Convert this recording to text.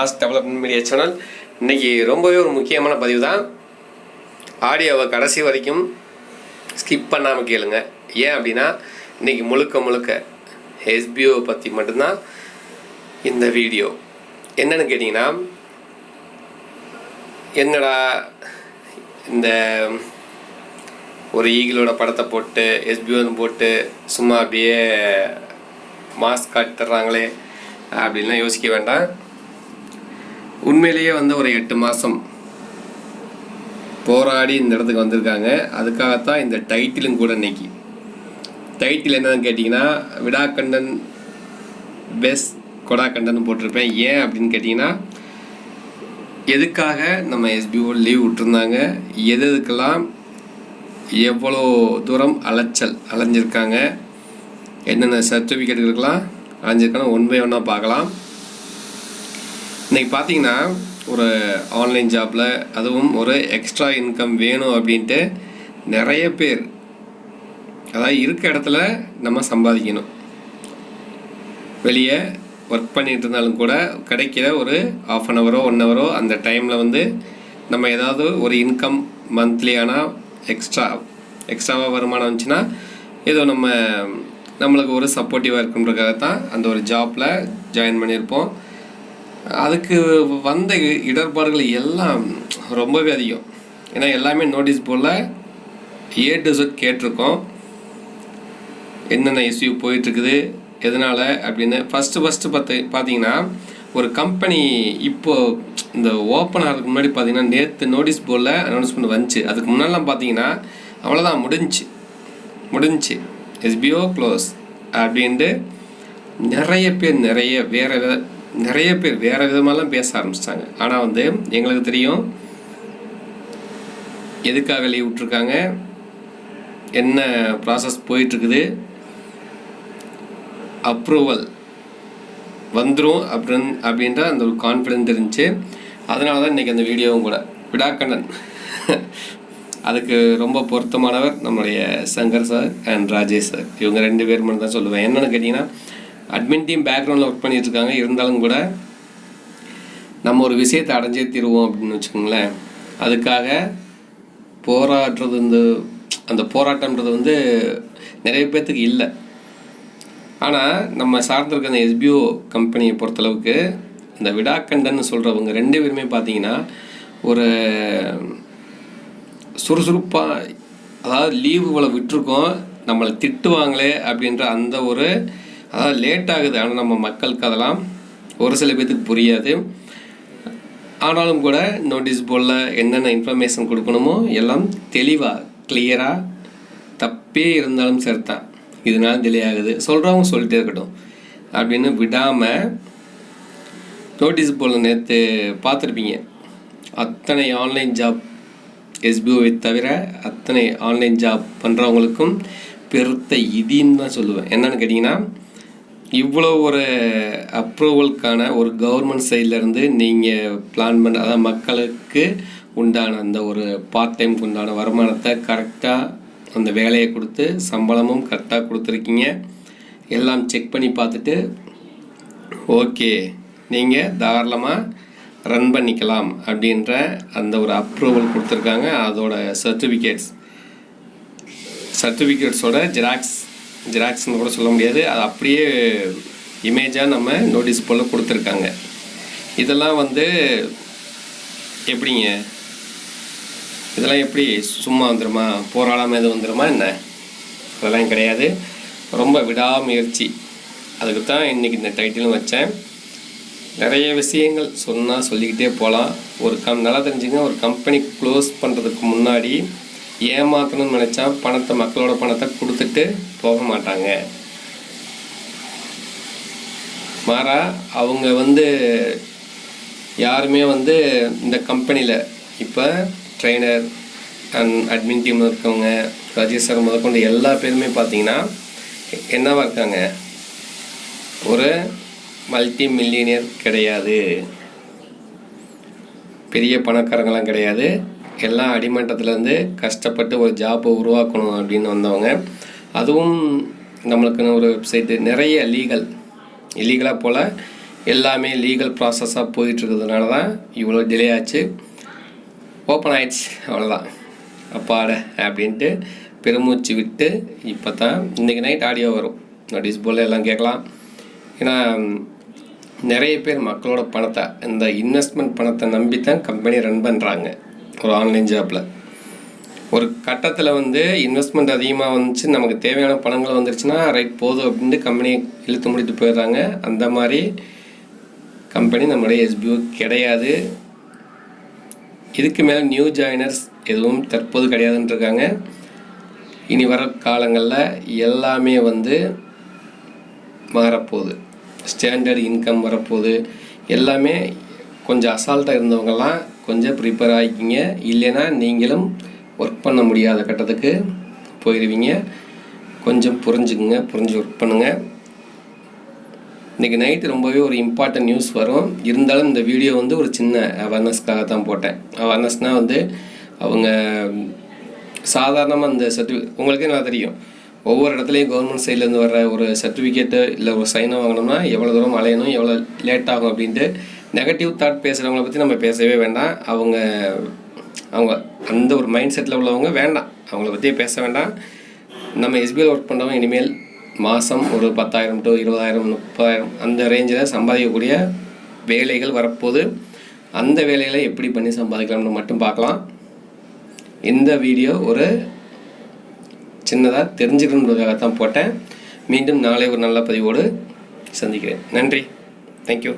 Mass development media channel இன்றைக்கி ரொம்பவே ஒரு முக்கியமான பதிவு தான் ஆடியோவை கடைசி வரைக்கும் ஸ்கிப் பண்ணாமல் கேளுங்க. ஏன் அப்படின்னா இன்றைக்கி முழுக்க முழுக்க எஸ்பிஓவை பற்றி மட்டும்தான் இந்த வீடியோ என்னென்னு கேட்டிங்கன்னா என்னடா இந்த ஒரு ஈகிளோட படத்தை போட்டு எஸ்பிஓன்னு போட்டு சும்மா அப்படியே மாஸ்க் காட்டுறாங்களே அப்படின்லாம் யோசிக்க வேண்டாம். உண்மையிலேயே வந்து ஒரு எட்டு மாதம் போராடி இந்த இடத்துக்கு வந்திருக்காங்க. அதுக்காகத்தான் இந்த டைட்டிலும் கூட இன்னைக்கு டைட்டில் என்னன்னு கேட்டிங்கன்னா விடாக்கண்டன் பெஸ்ட் கொடாக்கண்டன் போட்டிருப்பேன். ஏன் அப்படின்னு கேட்டிங்கன்னா எதுக்காக நம்ம எஸ்பிஓ லீவ் விட்டுருந்தாங்க? எது எதுக்கெல்லாம் எவ்வளோ தூரம் அலைச்சல் அலைஞ்சிருக்காங்க? என்னென்ன சர்டிஃபிகேட்டுகளுக்கெல்லாம் அலைஞ்சிருக்காங்க ஒன் பை ஒன்னாக பார்க்கலாம். இன்றைக்கி பார்த்தீங்கன்னா ஒரு ஆன்லைன் ஜாப்பில் அதுவும் ஒரு எக்ஸ்ட்ரா இன்கம் வேணும் அப்படின்ட்டு நிறைய பேர் அதாவது இருக்க இடத்துல நம்ம சம்பாதிக்கணும். வெளியே ஒர்க் பண்ணிகிட்டு இருந்தாலும் கூட கிடைக்கிற ஒரு ஆஃப் அன் ஹவரோ ஒன் ஹவரோ அந்த டைமில் வந்து நம்ம ஏதாவது ஒரு இன்கம் மந்த்லி ஆனால் எக்ஸ்ட்ரா எக்ஸ்ட்ராவாக வருமானம் வந்துச்சுன்னா ஏதோ நம்ம நம்மளுக்கு ஒரு சப்போர்ட்டிவாக இருக்குன்றதுக்காக தான் அந்த ஒரு ஜாப்பில் ஜாயின் பண்ணியிருப்போம். அதுக்கு வந்த இ- இடர்பாடுகள் எல்லாம் ரொம்பவே அதிகம். ஏன்னா எல்லாமே நோட்டீஸ் போல் ஏ டு கேட்டிருக்கோம். என்னென்ன இஷ்யூ போயிட்டுருக்குது எதனால் அப்படின்னு. ஃபஸ்ட்டு ஃபஸ்ட்டு பார்த்து பார்த்தீங்கன்னா ஒரு கம்பெனி இப்போது இந்த ஓப்பன் ஆகிறதுக்கு முன்னாடி பார்த்தீங்கன்னா நேற்று நோட்டீஸ் போர்டில் அனௌன்ஸ்மெண்ட் வந்துச்சு. அதுக்கு முன்னாடிலாம் பார்த்தீங்கன்னா அவ்வளோதான் முடிஞ்சுச்சு. முடிஞ்சுச்சு. எஸ்பிஓ க்ளோஸ் அப்படின்ட்டு நிறைய பேர் நிறைய வேறு வேறு நிறைய பேர் வேறு விதமாலாம் பேச ஆரம்பிச்சிட்டாங்க. ஆனால் வந்து எங்களுக்கு தெரியும் எதுக்காக லீவ் விட்ருக்காங்க என்ன ப்ராசஸ் போயிட்டுருக்குது அப்ரூவல் வந்துடும் அப்படின்னு அப்படின்ற அந்த ஒரு கான்ஃபிடென்ட் இருந்துச்சு அதனால தான் இன்றைக்கி அந்த வீடியோவும் கூட விடாக்கண்ணன். அதுக்கு ரொம்ப பொருத்தமானவர் நம்மளுடைய Shankar sir and Rajesh sir இவங்க ரெண்டு பேர் மட்டும் தான் சொல்லுவேன். என்னென்னு கேட்டிங்கன்னா அட்மின் டீம் பேக்ரவுண்டில் ஒர்க் பண்ணிகிட்ருக்காங்க இருந்தாலும் கூட நம்ம ஒரு விஷயத்தை அடைஞ்சே தீருவோம் அப்படின்னு வச்சுக்கோங்களேன். அதுக்காக போராடுறது இந்த அந்த போராட்டம்ன்றது வந்து நிறைய பேர்த்துக்கு இல்லை. ஆனால் நம்ம சார்ந்திருக்க அந்த எஸ்பிஓ கம்பெனியை பொறுத்தளவுக்கு இந்த விடாக்கண்டன் சொல்கிறவங்க ரெண்டு பேருமே பார்த்தீங்கன்னா ஒரு சுறுசுறுப்பாக அதாவது லீவு இவ்வளோ விட்டுருக்கோம் நம்மளை திட்டுவாங்களே அப்படின்ற அந்த ஒரு அதான் லேட் ஆகுது ஆனால் நம்ம மக்களுக்கு அதெல்லாம் ஒரு சில பேர்த்துக்கு புரியாது. ஆனாலும் கூட நோட்டீஸ் போர்டில் என்னென்ன இன்ஃபர்மேஷன் கொடுக்கணுமோ எல்லாம் தெளிவாக கிளியராக தப்பே இருந்தாலும் சரிதான். இதனால டிலே ஆகுது. சொல்கிறவங்க சொல்லிட்டே இருக்கட்டும். அப்படின்னு விடாமல் நோட்டீஸ் போர்டில் நேற்று பார்த்துருப்பீங்க. அத்தனை ஆன்லைன் ஜாப் எஸ்பிஓவை தவிர அத்தனை ஆன்லைன் ஜாப் பண்ணுறவங்களுக்கும் பெருத்த இதின்னு தான் சொல்லுவேன். என்னென்னு கேட்டிங்கன்னா இவ்வளோ ஒரு அப்ரூவலுக்கான ஒரு கவர்மெண்ட் சைட்லேருந்து நீங்கள் பிளான் பண்ண அதாவது மக்களுக்கு உண்டான அந்த ஒரு பார்ட் டைமுக்கு உண்டான வருமானத்தை கரெக்டாக அந்த வேலையை கொடுத்து சம்பளமும் கரெக்டாக கொடுத்துருக்கீங்க. எல்லாம் செக் பண்ணி பார்த்துட்டு ஓகே நீங்கள் தாராளமாக ரன் பண்ணிக்கலாம் அப்படின்ற அந்த ஒரு அப்ரூவல் கொடுத்துருக்காங்க. அதோட சர்டிஃபிகேட்ஸ் சர்டிஃபிகேட்ஸோட ஜெராக்ஸ் ஜெராக்ஸ்னு கூட சொல்ல முடியாது. அது அப்படியே இமேஜாக நம்ம நோட்டீஸ் போல் கொடுத்துருக்காங்க. இதெல்லாம் வந்து எப்படிங்க? இதெல்லாம் எப்படி சும்மா வந்துடுமா போராடாமல் எது வந்துடுமா என்ன? அதெல்லாம் கிடையாது. ரொம்ப விடாமுயற்சி. அதுக்கு தான் இன்றைக்கி இந்த டைட்டிலும் வச்சேன். நிறைய விஷயங்கள் சொன்னால் சொல்லிக்கிட்டே போகலாம் ஒரு கம் நல்லா தெரிஞ்சுங்க. ஒரு கம்பெனி க்ளோஸ் பண்ணுறதுக்கு முன்னாடி ஏமாற்றணும்னு நினச்சா பணத்தை மக்களோட பணத்தை கொடுத்துட்டு போக மாட்டாங்க. மாறா அவங்க வந்து யாருமே வந்து இந்த கம்பெனியில் இப்போ ட்ரெயினர் அண்ட் அட்மின் டீம் இருக்கவங்க ரஜிஸ்டர் முதற்கொண்டு எல்லா பேருமே பார்த்தீங்கன்னா என்னவாக இருக்காங்க? ஒரு மல்டி மில்லியனியர் கிடையாது. பெரிய பணக்காரங்களாம் கிடையாது. எல்லாம் அடிமட்டத்துலேருந்து கஷ்டப்பட்டு ஒரு ஜாப்பை உருவாக்கணும் அப்படின்னு வந்தவங்க. அதுவும் நம்மளுக்குன்னு ஒரு வெப்சைட்டு நிறைய லீகல் இல்லீகலாக போல் எல்லாமே லீகல் ப்ராசஸாக போயிட்டு இருக்கிறதுனால தான் இவ்வளோ டிலே ஆச்சு. ஓப்பன் ஆயிடுச்சு அவ்வளோதான் அப்பாட அப்படின்ட்டு பெருமூச்சு விட்டு இப்போ தான் இன்றைக்கி நைட் ஆடியோ வரும். நோட்டீஸ் போல் எல்லாம் கேட்கலாம். ஏன்னா நிறைய பேர் மக்களோட பணத்தை இந்த இன்வெஸ்ட்மெண்ட் பணத்தை நம்பி தான் கம்பெனி ரன் பண்ணுறாங்க ஒரு ஆன்லைன் ஜாப்பில் ஒரு கட்டத்தில் வந்து இன்வெஸ்ட்மெண்ட் அதிகமாக வந்துச்சு நமக்கு தேவையான பணங்கள் வந்துருச்சுன்னா ரைட் போதும் அப்படின்ட்டு கம்பெனியை இழுத்து முடித்து போயிடுறாங்க. அந்த மாதிரி கம்பெனி நம்மளுடைய எஸ்பிஓ கிடையாது. இதுக்கு மேலே நியூ ஜாயினர்ஸ் எதுவும் தற்போது கிடையாதுன்ட்ருக்காங்க இனி வர காலங்களில் எல்லாமே வந்து மாறப்போகுது. ஸ்டாண்டர்ட் இன்கம் வரப்போகுது. எல்லாமே கொஞ்சம் அசால்ட்டாக இருந்தவங்கெல்லாம் கொஞ்சம் ப்ரிப்பேர் ஆகிக்கிங்க. இல்லைன்னா நீங்களும் ஒர்க் பண்ண முடியாத கட்டத்துக்கு போயிடுவீங்க கொஞ்சம் புரிஞ்சுக்குங்க புரிஞ்சு ஒர்க் பண்ணுங்கள் இன்றைக்கி நைட்டு ரொம்பவே ஒரு இம்பார்ட்டன்ட் நியூஸ் வரும். இருந்தாலும் இந்த வீடியோ வந்து ஒரு சின்ன அவேர்னஸ்க்காக தான் போட்டேன். அவேர்னஸ்னால் வந்து அவங்க சாதாரணமாக இந்த சர்டிஃபிகேட் உங்களுக்கே நல்லா தெரியும். ஒவ்வொரு இடத்துலையும் கவர்மெண்ட் சைட்லேருந்து வர்ற ஒரு சர்டிஃபிகேட்டு இல்லை ஒரு சைனை வாங்கினோம்னா எவ்வளோ தூரம் அலையணும் எவ்வளோ லேட் ஆகும் அப்படின்ட்டு நெகட்டிவ் தாட் பேசுகிறவங்கள பற்றி நம்ம பேசவே வேண்டாம். அவங்க அவங்க அந்த ஒரு மைண்ட் செட்டில் உள்ளவங்க வேண்டாம். அவங்கள பற்றியே பேச வேண்டாம். நம்ம எஸ்பிஐ ஒர்க் பண்ணுறவங்க இனிமேல் மாதம் ஒரு பத்தாயிரம் டு இருபதாயிரம் முப்பதாயிரம் அந்த ரேஞ்சில் சம்பாதிக்கக்கூடிய வேலைகள் வரப்போது அந்த வேலைகளை எப்படி பண்ணி சம்பாதிக்கலாம்னு மட்டும் பார்க்கலாம். இந்த வீடியோ ஒரு சின்னதாக தெரிஞ்சுக்கணுன்றதுக்காக தான் போட்டேன். மீண்டும் நாளை ஒரு நல்ல பதிவோடு சந்திக்கிறேன். நன்றி. தேங்க்யூ